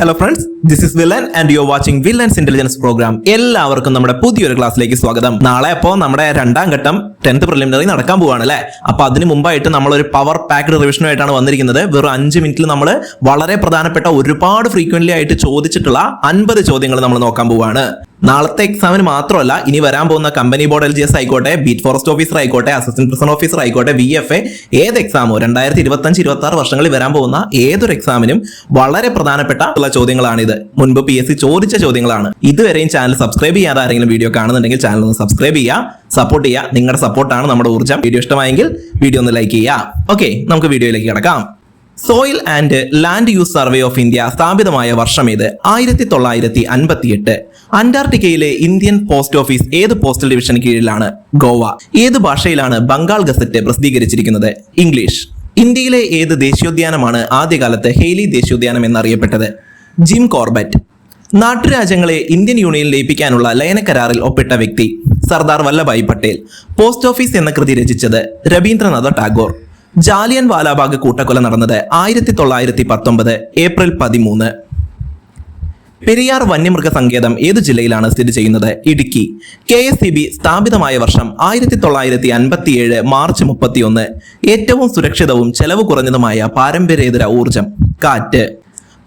Hello friends this is villain and you watching villain's intelligence programme എല്ലാവർക്കും നമ്മുടെ പുതിയൊരു ക്ലാസ്സിലേക്ക് സ്വാഗതം. നാളെ അപ്പോ നമ്മുടെ രണ്ടാം ഘട്ടം ടെൻത്ത് പ്രിലിമിനറി നടക്കാൻ പോവാണ് അല്ലേ? അപ്പൊ അതിന് മുമ്പായിട്ട് നമ്മൾ ഒരു പവർ പാക്ഡ് റിവിഷനുമായിട്ടാണ് വന്നിരിക്കുന്നത്. വെറും അഞ്ച് മിനിറ്റിൽ നമ്മൾ വളരെ പ്രധാനപ്പെട്ട ഒരുപാട് ഫ്രീക്വന്റ് ആയിട്ട് ചോദിച്ചിട്ടുള്ള അൻപത് ചോദ്യങ്ങൾ നമ്മൾ നോക്കാൻ പോവാണ്. നാളത്തെ എക്സാമിന് മാത്രമല്ല ഇനി വരാൻ പോകുന്ന company board L G S ആയിക്കോട്ടെ ബീറ്റ് ഫോറസ്റ്റ് ഓഫീസർ ആയിക്കോട്ടെ അസിസ്റ്റന്റ് പ്രസിഡന്റ് ഓഫീസർ ആയിക്കോട്ടെ വി എഫ് എ ഏത് എക്സാമോ രണ്ടായിരത്തി ഇരുപത്തി അഞ്ച് ഇരുപത്തി ആറ് വർഷങ്ങളിൽ വരാൻ പോകുന്ന ഏതൊരു എക്സാമിനും വളരെ പ്രധാനപ്പെട്ട ഉള്ള ചോദ്യങ്ങളാണിത്. മുൻപ് പി എസ് സി ചോദിച്ച ചോദ്യങ്ങളാണ്. ഇതുവരെയും ചാനൽ സബ്സ്ക്രൈബ് ചെയ്യാതെ ആരെങ്കിലും വീഡിയോ കാണുന്നുണ്ടെങ്കിൽ ചാനൽ ഒന്ന് സബ്സ്ക്രൈബ് ചെയ്യുക സപ്പോർട്ട് ചെയ്യുക. നിങ്ങളുടെ സപ്പോർട്ടാണ് നമ്മുടെ ഊർജം. വീഡിയോ ഇഷ്ടമായെങ്കിൽ വീഡിയോ ഒന്ന് ലൈക്ക് ചെയ്യുക. ഓക്കെ നമുക്ക് വീഡിയോയിലേക്ക് കിടക്കാം. Soil and land use survey of India സ്ഥാപിതമായ വർഷം ഏത് ആയിരത്തി തൊള്ളായിരത്തി അൻപത്തിയെട്ട് അന്റാർട്ടിക്കയിലെ ഇന്ത്യൻ പോസ്റ്റ് ഓഫീസ് ഏത് പോസ്റ്റൽ ഡിവിഷന് കീഴിലാണ്? ഗോവ. ഏത് ഭാഷയിലാണ് ബംഗാൾ ഗസറ്റ് പ്രസിദ്ധീകരിച്ചിരിക്കുന്നത്? ഇംഗ്ലീഷ് ഇന്ത്യയിലെ ഏത് ദേശീയോദ്യാനമാണ് ആദ്യകാലത്ത് ഹെയ്ലി ദേശീയോദ്യാനം എന്നറിയപ്പെട്ടത്? ജിം കോർബറ്റ് നാട്ടുരാജ്യങ്ങളെ ഇന്ത്യൻ യൂണിയൻ ലയിപ്പിക്കാനുള്ള ലയനക്കരാറിൽ ഒപ്പിട്ട വ്യക്തി. സർദാർ വല്ലഭായ് പട്ടേൽ. പോസ്റ്റ് ഓഫീസ് എന്ന കൃതി രചിച്ചത് രവീന്ദ്രനാഥ ടാഗോർ. ജാലിയൻ വാലാബാഗ് കൂട്ടക്കൊല നടന്നത് ആയിരത്തി തൊള്ളായിരത്തി പത്തൊമ്പത് ഏപ്രിൽ പതിമൂന്ന്. പെരിയാർ വന്യമൃഗ സങ്കേതം ഏത് ജില്ലയിലാണ് സ്ഥിതി ചെയ്യുന്നത്? Idukki. K S C B സ്ഥാപിതമായ വർഷം ആയിരത്തി തൊള്ളായിരത്തി അൻപത്തിയേഴ് മാർച്ച് മുപ്പത്തിയൊന്ന്. ഏറ്റവും സുരക്ഷിതവും ചെലവ് കുറഞ്ഞതുമായ പാരമ്പര്യേതര ഊർജം കാറ്റ്.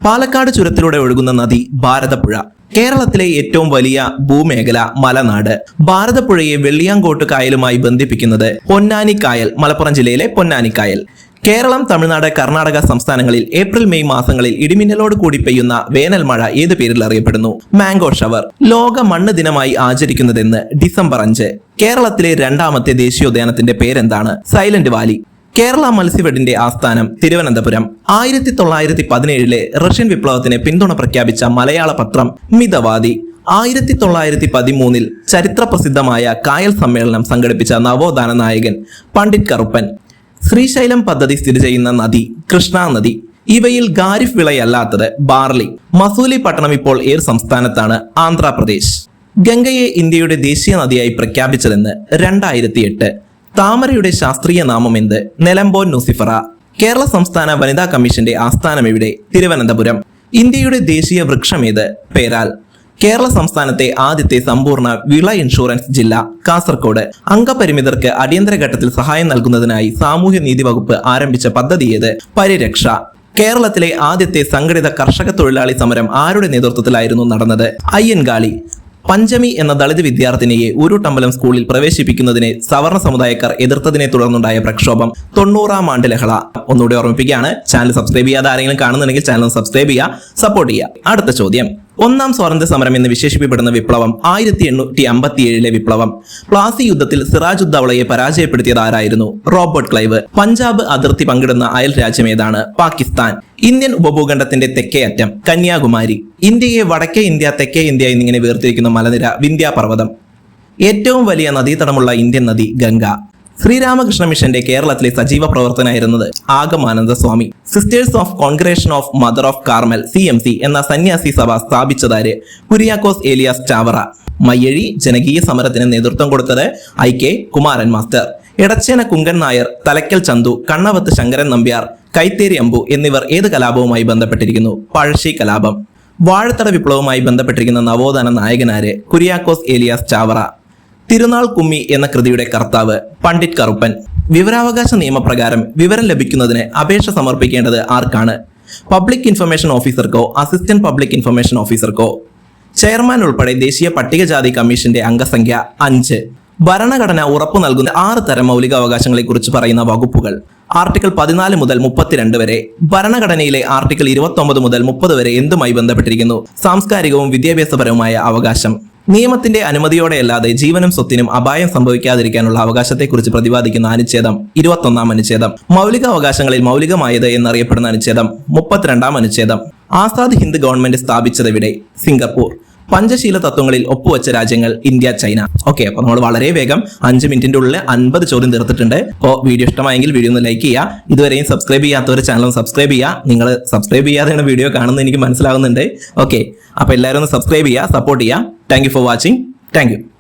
പാലക്കാട് ചുരത്തിലൂടെ ഒഴുകുന്ന നദി ഭാരതപ്പുഴ. കേരളത്തിലെ ഏറ്റവും വലിയ ഭൂമേഖല മലനാട്. ഭാരതപ്പുഴയെ വെള്ളിയാങ്കോട്ട് കായലുമായി ബന്ധിപ്പിക്കുന്നത് പൊന്നാനിക്കായൽ മലപ്പുറം ജില്ലയിലെ പൊന്നാനിക്കായൽ കേരളം തമിഴ്നാട് കർണാടക സംസ്ഥാനങ്ങളിൽ ഏപ്രിൽ മെയ് മാസങ്ങളിൽ ഇടിമിന്നലോട് കൂടി പെയ്യുന്ന വേനൽ മഴ ഏത് പേരിൽ അറിയപ്പെടുന്നു? Mango shower. ലോക മണ്ണ് ദിനമായി ആചരിക്കുന്നതെന്ന് ഡിസംബർ അഞ്ച്. കേരളത്തിലെ രണ്ടാമത്തെ ദേശീയോദ്യാനത്തിന്റെ പേരെന്താണ്? Silent Valley. കേരള മത്സ്യഫെഡിന്റെ ആസ്ഥാനം തിരുവനന്തപുരം. ആയിരത്തി തൊള്ളായിരത്തി പതിനേഴിലെ റഷ്യൻ വിപ്ലവത്തിന് പിന്തുണ പ്രഖ്യാപിച്ച മലയാള പത്രം മിതവാദി. ആയിരത്തി തൊള്ളായിരത്തി പതിമൂന്നിൽ ചരിത്ര പ്രസിദ്ധമായ കായൽ സമ്മേളനം സംഘടിപ്പിച്ച നവോത്ഥാന നായകൻ പണ്ഡിറ്റ് കറുപ്പൻ. ശ്രീശൈലം പദ്ധതി സ്ഥിതി ചെയ്യുന്ന നദി കൃഷ്ണ നദി. ഇവയിൽ ഗാരിഫ് വിളയല്ലാത്തത് ബാർലി. മസൂലി പട്ടണം ഇപ്പോൾ ഏത് സംസ്ഥാനത്താണ് ആന്ധ്രാപ്രദേശ്. ഗംഗയെ ഇന്ത്യയുടെ ദേശീയ നദിയായി പ്രഖ്യാപിച്ചതെന്ന് രണ്ടായിരത്തി എട്ട് താമരയുടെ ശാസ്ത്രീയ നാമം എന്ത്? നെലമ്പോൻ നുസിഫറ. കേരള സംസ്ഥാന വനിതാ കമ്മീഷന്റെ ആസ്ഥാനം എവിടെ? തിരുവനന്തപുരം. ഇന്ത്യയുടെ ദേശീയ വൃക്ഷം ഏത്? പേരാൽ. കേരള സംസ്ഥാനത്തെ ആദ്യത്തെ സമ്പൂർണ വിള ഇൻഷുറൻസ് ജില്ല കാസർകോട്. അംഗപരിമിതർക്ക് അടിയന്തര ഘട്ടത്തിൽ സഹായം നൽകുന്നതിനായി സാമൂഹ്യ നീതി വകുപ്പ് ആരംഭിച്ച പദ്ധതി ഏത്? പരിരക്ഷ. കേരളത്തിലെ ആദ്യത്തെ സംഘടിത കർഷക തൊഴിലാളി സമരം ആരുടെ നേതൃത്വത്തിലായിരുന്നു നടന്നത്? അയ്യൻകാളി. പഞ്ചമി എന്ന ദളിത് വിദ്യാർത്ഥിനിയെ ഉരുട്ടമ്പലം സ്കൂളിൽ പ്രവേശിപ്പിക്കുന്നതിനെ സവർണ സമുദായക്കാർ എതിർത്തതിനെ തുടർന്നുണ്ടായ പ്രക്ഷോഭം തൊണ്ണൂറാം ആണ്ട് ലഹള. ഒന്നുകൂടി ഓർമ്മിപ്പിക്കുകയാണ്. ചാനൽ സബ്സ്ക്രൈബ് ചെയ്യാതെ ആരെങ്കിലും കാണുന്നുണ്ടെങ്കിൽ ചാനൽ സബ്സ്ക്രൈബ് ചെയ്യുക സപ്പോർട്ട് ചെയ്യുക. അടുത്ത ചോദ്യം. ഒന്നാം സ്വാതന്ത്ര്യ സമരം എന്ന് വിശേഷിപ്പിക്കപ്പെടുന്ന വിപ്ലവം ആയിരത്തി എണ്ണൂറ്റി അമ്പത്തി ഏഴിലെ വിപ്ലവം. പ്ലാസി യുദ്ധത്തിൽ സിറാജ് ഉദ്ദവളയെ പരാജയപ്പെടുത്തിയത് ആരായിരുന്നു? Robert Clive. പഞ്ചാബ് അതിർത്തി പങ്കിടുന്ന അയൽ രാജ്യം ഏതാണ്? പാകിസ്ഥാൻ. ഇന്ത്യൻ ഉപഭൂഖണ്ഡത്തിന്റെ തെക്കേ അറ്റം കന്യാകുമാരി. ഇന്ത്യയെ വടക്കേ ഇന്ത്യ തെക്കേ ഇന്ത്യ എന്നിങ്ങനെ വേർതിരിക്കുന്ന മലനിര വിന്ധ്യാപർവതം. ഏറ്റവും വലിയ നദീതടമുള്ള ഇന്ത്യൻ നദി ഗംഗ. ശ്രീരാമകൃഷ്ണ മിഷന്റെ കേരളത്തിലെ സജീവ പ്രവർത്തനായിരുന്നത് Agamananda Swami. Sisters of congregation of mother of Carmel C M C എന്ന സന്യാസി സഭ സ്ഥാപിച്ചതാര്? കുര്യാക്കോസ് ഏലിയാസ് ചാവറ. മയ്യഴി ജനകീയ സമരത്തിന് നേതൃത്വം കൊടുത്തത് I K Kumaran master. Edachena Kunkan Nair Thalakkal Chandu Kannavath Sankaran Nambiar Kaitheri Ambu എന്നിവർ ഏത് കലാപവുമായി ബന്ധപ്പെട്ടിരിക്കുന്നു? പഴശ്ശി കലാപം. വാഴത്തട വിപ്ലവവുമായി ബന്ധപ്പെട്ടിരിക്കുന്ന നവോത്ഥാന നായകനാര്? കുര്യാക്കോസ് ഏലിയാസ് ചാവറ. തിരുനാൾ കുമ്മി എന്ന കൃതിയുടെ കർത്താവ് പണ്ഡിറ്റ് കറുപ്പൻ. വിവരാവകാശ നിയമപ്രകാരം വിവരം ലഭിക്കുന്നതിന് അപേക്ഷ സമർപ്പിക്കേണ്ടത് ആർക്കാണ്? പബ്ലിക് ഇൻഫർമേഷൻ ഓഫീസർക്കോ അസിസ്റ്റന്റ് പബ്ലിക് ഇൻഫർമേഷൻ ഓഫീസർക്കോ ചെയർമാൻ ഉൾപ്പെടെ ദേശീയ പട്ടികജാതി കമ്മീഷന്റെ അംഗസംഖ്യ അഞ്ച്. ഭരണഘടന ഉറപ്പു നൽകുന്ന ആറ് തരം മൗലികാവകാശങ്ങളെ കുറിച്ച് പറയുന്ന വകുപ്പുകൾ. ആർട്ടിക്കിൾ പതിനാല് മുതൽ മുപ്പത്തിരണ്ട് വരെ. ഭരണഘടനയിലെ ആർട്ടിക്കിൾ ഇരുപത്തി മുതൽ മുപ്പത് വരെ എന്തുമായി ബന്ധപ്പെട്ടിരിക്കുന്നു? സാംസ്കാരികവും വിദ്യാഭ്യാസപരവുമായ അവകാശം. നിയമത്തിന്റെ അനുമതിയോടെയല്ലാതെ ജീവനും സ്വത്തിനും അപായം സംഭവിക്കാതിരിക്കാനുള്ള അവകാശത്തെക്കുറിച്ച് പ്രതിപാദിക്കുന്ന അനുച്ഛേദം ഇരുപത്തൊന്നാം അനുച്ഛേദം. മൗലിക അവകാശങ്ങളിൽ മൗലികമായത് എന്നറിയപ്പെടുന്ന അനുച്ഛേദം മുപ്പത്തിരണ്ടാം അനുച്ഛേദം. ആസാദ് ഹിന്ദ് ഗവൺമെന്റ് സ്ഥാപിച്ചതെവിടെ സിംഗപ്പൂർ. പഞ്ചശീല തത്വങ്ങളിൽ ഒപ്പുവെച്ച രാജ്യങ്ങൾ ഇന്ത്യ ചൈന. ഓക്കെ അപ്പൊ നമ്മൾ വളരെ വേഗം അഞ്ച് മിനിറ്റിന്റെ ഉള്ളിൽ അൻപത് ചോദ്യം തീർത്തിട്ടുണ്ട്. അപ്പോൾ വീഡിയോ ഇഷ്ടമായെങ്കിൽ വീഡിയോ ഒന്ന് ലൈക്ക് ചെയ്യുക. ഇതുവരെയും സബ്സ്ക്രൈബ് ചെയ്യാത്തവർ ചാനൽ സബ്സ്ക്രൈബ് ചെയ്യുക. നിങ്ങൾ സബ്സ്ക്രൈബ് ചെയ്യാതെയാണ് വീഡിയോ കാണുന്നത് എനിക്ക് മനസ്സിലാവുന്നുണ്ട് ഓക്കെ അപ്പൊ എല്ലാവരും ഒന്ന് സബ്സ്ക്രൈബ് ചെയ്യുക സപ്പോർട്ട് ചെയ്യുക. Thank for watching thank